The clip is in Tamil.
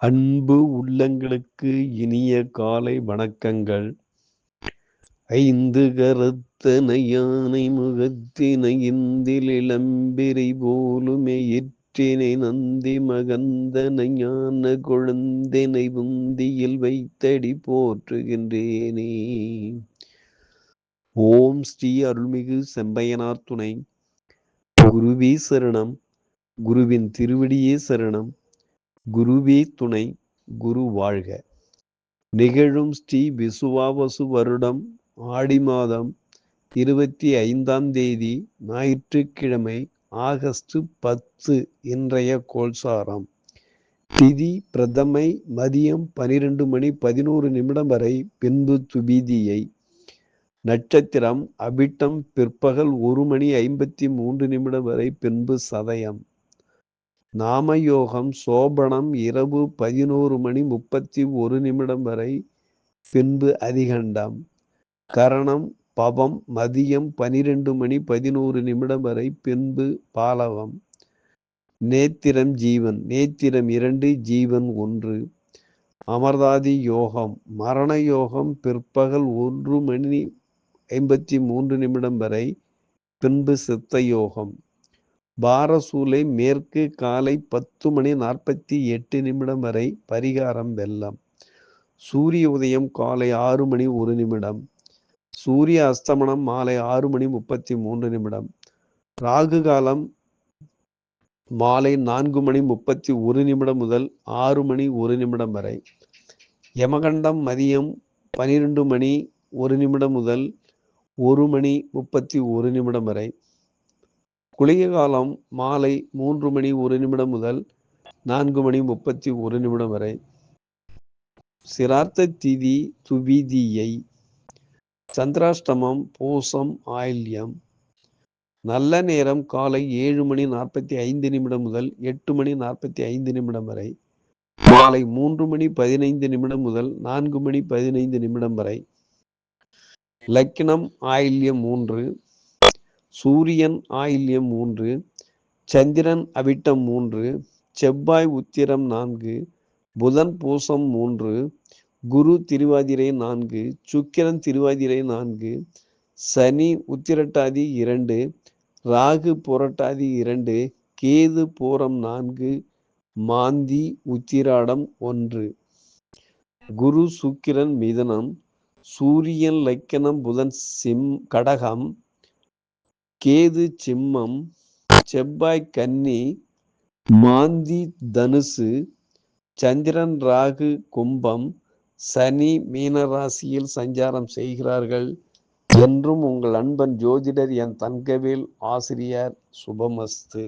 அன்பு உள்ளங்களுக்கு இனிய காலை வணக்கங்கள். ஐந்து கரத்தன யானை முகத்தினை இந்தில் இளம்பிரை போலுமே இற்றினை நந்தி மகந்தனை ஞான குழந்தினை புந்தியில் வைத்தடி போற்றுகின்றேனே. ஓம் ஸ்ரீ அருள்மிகு செம்பையனார் துணை குருவி சரணம் குருவின் திருவடியே சரணம் குருவே துணை குரு வாழ்க. நிகழும் ஸ்ரீ விசுவாவசு வருடம் ஆடி மாதம் இருபத்தி ஐந்தாம் தேதி ஞாயிற்றுக்கிழமை ஆகஸ்ட் பத்து இன்றைய கோல்சாரம் திதி பிரதமை மதியம் பனிரெண்டு மணி பதினோரு நிமிடம் வரை பின்பு துபீதியை. நட்சத்திரம் அபிட்டம் பிற்பகல் ஒரு மணி ஐம்பத்தி மூன்று நிமிடம் வரை பின்பு சதயம். நாமயோகம் சோபனம் இரவு பதினோரு மணி முப்பத்தி ஒரு நிமிடம் வரை பின்பு அதிகண்டம். கரணம் பவம் மதியம் பனிரெண்டு மணி பதினோரு நிமிடம் வரை பின்பு பாலவம். நேத்திரம் ஜீவன் நேத்திரம் இரண்டு ஜீவன் ஒன்று. அமர்தாதி யோகம் மரண யோகம் பிற்பகல் ஒன்று மணி ஐம்பத்தி மூன்று நிமிடம் வரை பின்பு சித்த யோகம். பாரசூலை மேற்கு காலை பத்து மணி நாற்பத்தி எட்டு நிமிடம் வரை பரிகாரம் வெள்ளம் சூரிய உதயம் காலை ஆறு மணி ஒரு நிமிடம். சூரிய அஸ்தமனம் மாலை ஆறு மணி முப்பத்தி மூன்று நிமிடம். ராகு காலம் மாலை நான்கு மணி முப்பத்தி ஒரு நிமிடம் முதல் ஆறு மணி ஒரு நிமிடம் வரை. யமகண்டம் மதியம் பனிரெண்டு மணி ஒரு நிமிடம் முதல் ஒரு மணி முப்பத்தி ஒரு நிமிடம் வரை. குளிக காலம் மாலை மூன்று மணி ஒரு நிமிடம் முதல் நான்கு மணி முப்பத்தி ஒரு நிமிடம் வரை. சிரார்த்த திதி துவிதியை. சந்திராஷ்டமம் பூசம் ஆயில்யம். நல்ல நேரம் காலை ஏழு மணி நாற்பத்தி ஐந்து நிமிடம் முதல் எட்டு மணி நாற்பத்தி ஐந்து நிமிடம் வரை. மாலை மூன்று மணி பதினைந்து நிமிடம் முதல் நான்கு மணி பதினைந்து நிமிடம் வரை. லக்கினம் ஆயில்யம் மூன்று. சூரியன் ஆயில்யம் மூன்று சந்திரன் அவிட்டம் மூன்று செவ்வாய் உத்திரம் நான்கு புதன் பூசம் மூன்று குரு திருவாதிரை நான்கு சுக்கிரன் திருவாதிரை நான்கு சனி உத்திரட்டாதி இரண்டு ராகு புரட்டாதி இரண்டு கேது பூரம் நான்கு மாந்தி உத்திராடம் ஒன்று. குரு சுக்கிரன் மிதனம் சூரியன் லக்கணம் புதன் சிம் கடகம் கேது சிம்மம் செவ்வாய் கன்னி மாந்தி தனுசு சந்திரன் ராகு கும்பம் சனி மீனராசியில் சஞ்சாரம் செய்கிறார்கள் என்றும் உங்கள் அன்பன் ஜோதிடர் என் தங்கவேல் ஆசிரியர் சுபமஸ்து.